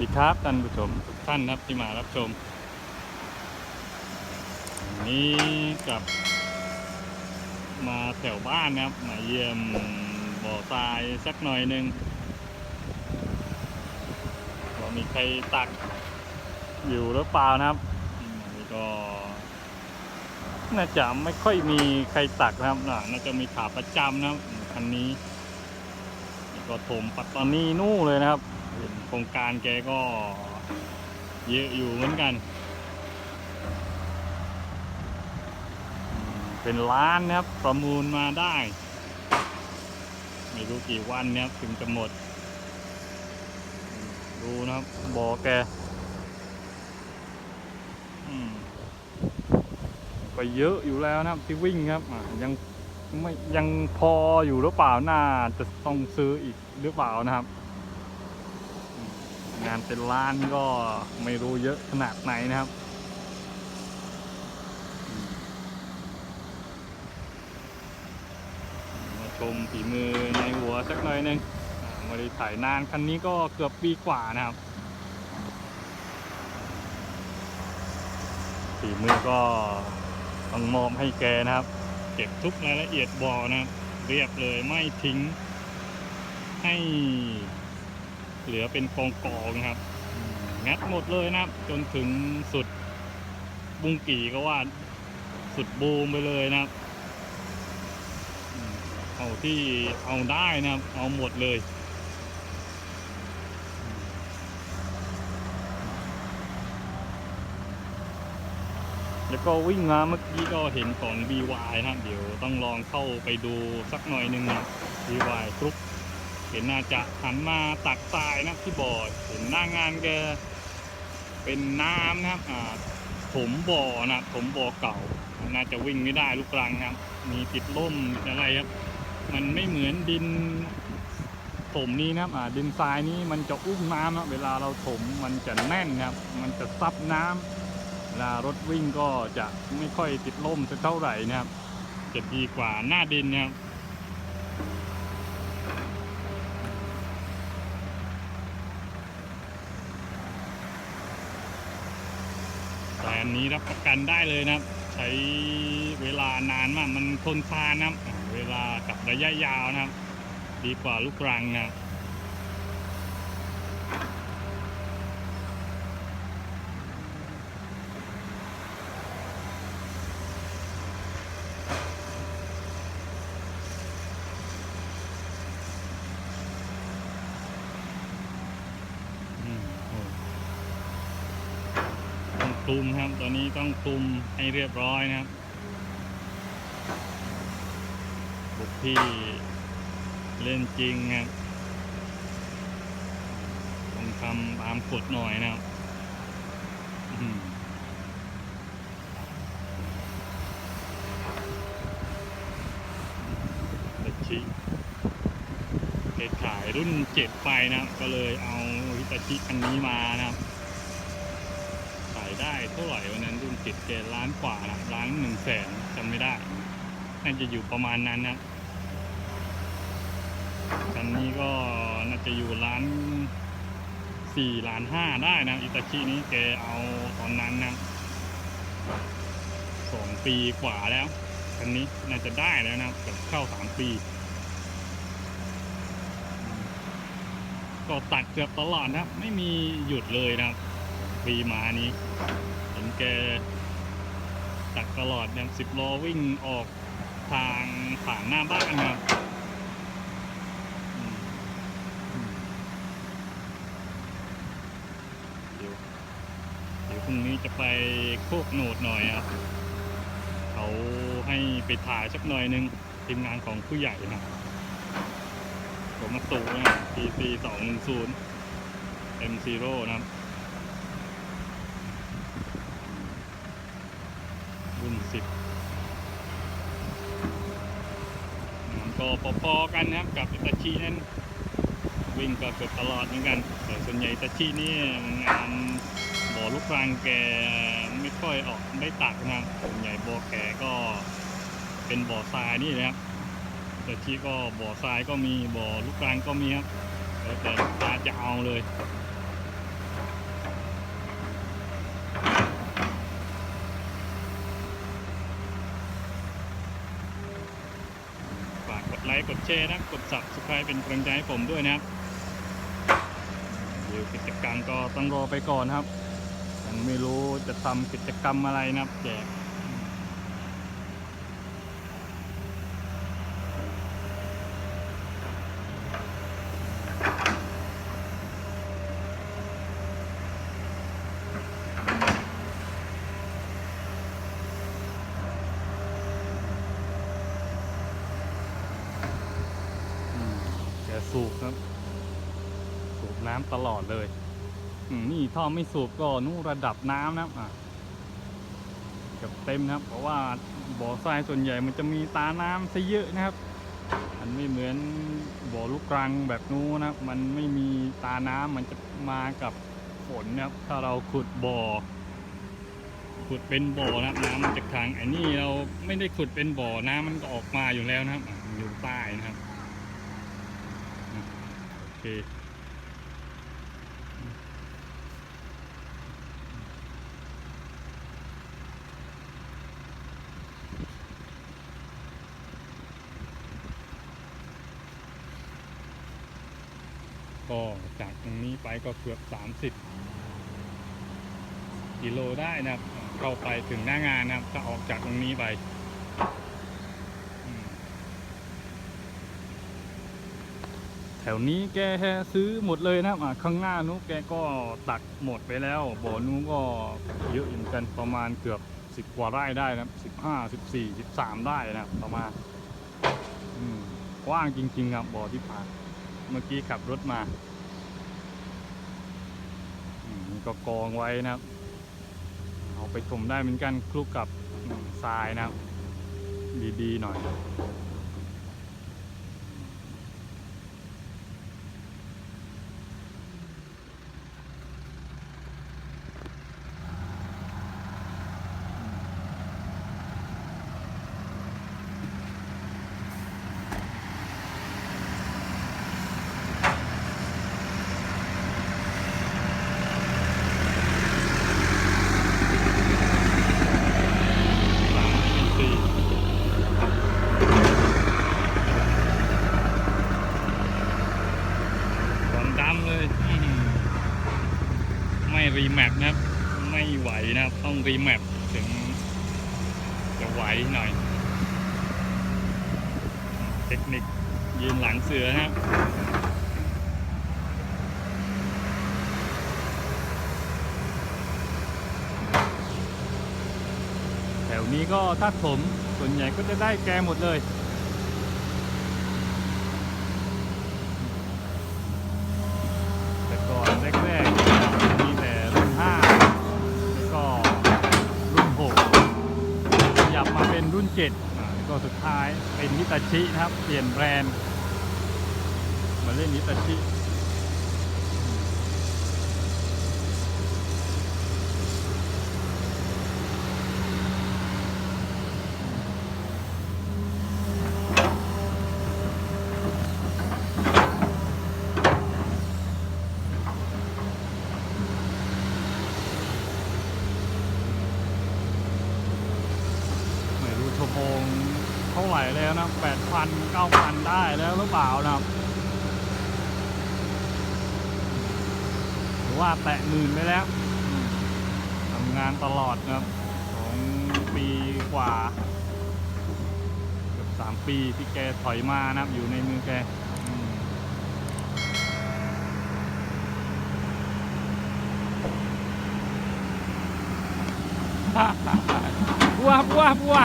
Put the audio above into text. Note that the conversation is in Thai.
ดีครับท่านผู้ชมทุกท่านนะครับที่มารับชม นี้กับ มาแถวบ้านนะครับ มาเยี่ยมบ่อทรายสักหน่อยหนึ่งว่ามีใครตักอยู่หรือเปล่านะครับนี่ก็ น่าจะไม่ค่อยมีใครตักนะครับน่าจะมีขาประจำนะครับคันนี้ก็ถมปัตตานีนู่นเลยนะครับ โครงการแกก็เยอะอยู่เหมือนกัน เป็นล้านนะครับ ประมูลมาได้ ไม่รู้กี่วันนะครับถึงจะหมด ดูนะครับบอแกอืมก็เยอะอยู่แล้วนะครับที่วิ่งครับยังไม่ยังพออยู่หรือเปล่าน่าจะต้องซื้ออีกหรือเปล่านะครับ งานเป็นล้านก็ไม่รู้เยอะขนาดไหนนะครับ มาชมฝีมือในหัวสักหน่อยหนึงอ่าไมาได้ถ่ายนานคันนี้ก็เกือบปีกว่านะครับฝีมือก็ต้องมอบให้แกนะครับ เก็บทุกรายละเอียดบ่อนะครับเรียบเลยไม่ทิ้งให้ เหลือเป็นกองกองๆนะครับอืมงัดหมดเลยนะครับ จนถึงสุดบุงกี่ก็ว่าสุดบูมไปเลยนะครับอืมเอาที่เอาได้นะครับ เอาหมดเลยแล้วก็วิ่งมาเมื่อกี้ก็เห็นก่อน BY นะครับ เดี๋ยวต้องลองเข้าไปดูสักหน่อยหนึ่งนะ BY กรุ๊ป เห็นน่าจะหันมาตักทรายนะที่บ่อเห็นหน้างานแกเป็นน้ำนะครับอ่าถมบ่อนะถมบ่อเก่า น่าจะวิ่งไม่ได้ลูกรังครับ มีติดล่มอะไรครับ มันไม่เหมือนดินถมนี้นะครับอ่าดินทรายนี้มันจะอุ้มน้ำนะเวลาเราถมมันจะแน่นครับ มันจะซับน้ำเวลารถวิ่งก็จะไม่ค่อยติดล่มสักเท่าไหร่นะครับ จะดีกว่าหน้าดินนะครับ แต่อั นนี้รับประกันได้เลยนะครับ ใช้เวลานานมากมันทนทานนะครับ เวลากับระยะยาวนะครับ ดีกว่าลูกรังนะครับ อืมโอ้ต้องค ลุมครับ ตอนนี้ต้องคลุมให้เรียบร้อยนะครับบุกที่เล่นจริงครับต้องทำตามกฎหน่อยนะครับเด็กชิเกขายรุ่นเจ็ดไปนะครับ ก็เลยเอาฮิตาชิคันนี้มานะครับายได้เท่าไหร่วันนั้นรุ่นเจ็ดเกล้านกว่านะล้านหนึ่งแสนจำไม่ได้ น่าจะอยู่ประมาณนั้นนะคันนี้ก็น่าจะอยู่ล้านสี่ล้านห้าได้นะอิตาชินี้แกเอาตอนนั้นนะสองปีกว่าแล้วคันนี้น่าจะได้แล้วนะเกือบเข้าสามปี ก็ตัดเกือบตลอดนะไม่มีหยุดเลยนะครับ ปีมานี้เห็นแกตัดตลอดนะสิบล้อวิ่งออกทางผ่านหน้าบ้านนะครับเดี๋ยวเดี๋ยวพรุ่งนี้จะไปโคกโหนดหน่อยครับ เขาให้ไปถ่ายสักหน่อยหนึงทีมงานของผู้ใหญ่นะผมมาตูนะ PC สองหนึ่งศูนย์ M Zero นะครับ รุ่น สิบมันก็พอๆกันนะครับ กับอิตาชินั้น วิ่งก็เกือบตลอดเหมือนกัน แต่ส่วนใหญ่อิตาชินี่งานบ่อลูกรังแกไม่ค่อยออกได้ตักนะครับส่วนใหญ่บ่อแกก็เป็นบ่อทรายนี่นะครับแต่ที่ก็บ่อทรายก็มีบ่อลูกรังก็มีครับแล้วแต่ลูกค้าจะเอาเลย อ ไล ค์กดแชร์นะกด subscribe เป็นกำลังใจให้ผมด้วยนะครับเดี๋ยวกิจกรรมก็ต้องรอไปก่อนครับยังไม่รู้จะทำกิจกรรมอะไรนะครับแจก สูบครับ สูบน้ำตลอดเลยนี่ท่อไม่สูบก็นู่ระดับน้ำนะครับอะเกับเต็มนะครับ เพราะว่าบ่อทรายส่วนใหญ่มันจะมีตาน้ำซะเยอะนะครับ มันไม่เหมือนบ่อลูกกรังแบบนู้นนะครับ มันไม่มีตาน้ำมันจะมากับฝนนะครับ ถ้าเราขุดบ่อขุดเป็นบ่อนะน้ำมันจะขังไอ้นี่เราไม่ได้ขุดเป็นบ่อน้ำมันก็ออกมาอยู่แล้วนะครับ อยู่ใต้นะครับ เคก็จากตรงนี้ไปก็เกือบ 30 กิโลได้นะครับ เข้าไปถึงหน้างานนะครับ ถ้าออกจากตรงนี้ไปอืมแถวนี้แกซื้อหมดเลยนะครับอะข้างหน้านู้นแกก็ตักหมดไปแล้ว บ่อนู้นก็เยอะอยู่เหมือนกันประมาณเกือบสิบกว่าไร่ได้นะสิบห้าสิบสี่สิบสามได้นะประมาณกว้างจริง ๆ ครับบ่อที่ผ่าน เมื่อกี้ขับรถมาก็กองไว้นะครับ เอาไปถมได้เหมือนกันคลุกกับทรายนะครับ ดี ๆ หน่อย สามเป็นสี่ควันดำเลยอื้อหือไม่ รีแมปนะครับ ไม่ไหวนะครับ ต้องรีแมปถึงจะไหวหน่อย เทคนิคยืนหลังเสือนะครับแถวนี้ก็ถ้าถมส่วนใหญ่ก็จะได้แกหมดเลย แต่ก่อนแรกๆมีแต่รุ่น 5 แล้วก็รุ่น 6 ขยับมาเป็นรุ่น 7อ่าแล้วก็สุดท้ายเป็นนิตาชินะครับ เปลี่ยนแบรนด์ มาเล่นนิตาชิ งเท่าไหร่แล้วนะแปดพันเก้าพันได้แล้วหรือเปล่านะครับหรือว่าแตะหมื่นไปแล้วทำงานตลอดนะครับสองปีกว่าเกือบสามปีที่แกถอยมานะครับ อยู่ในมือแกบัวบัวบัว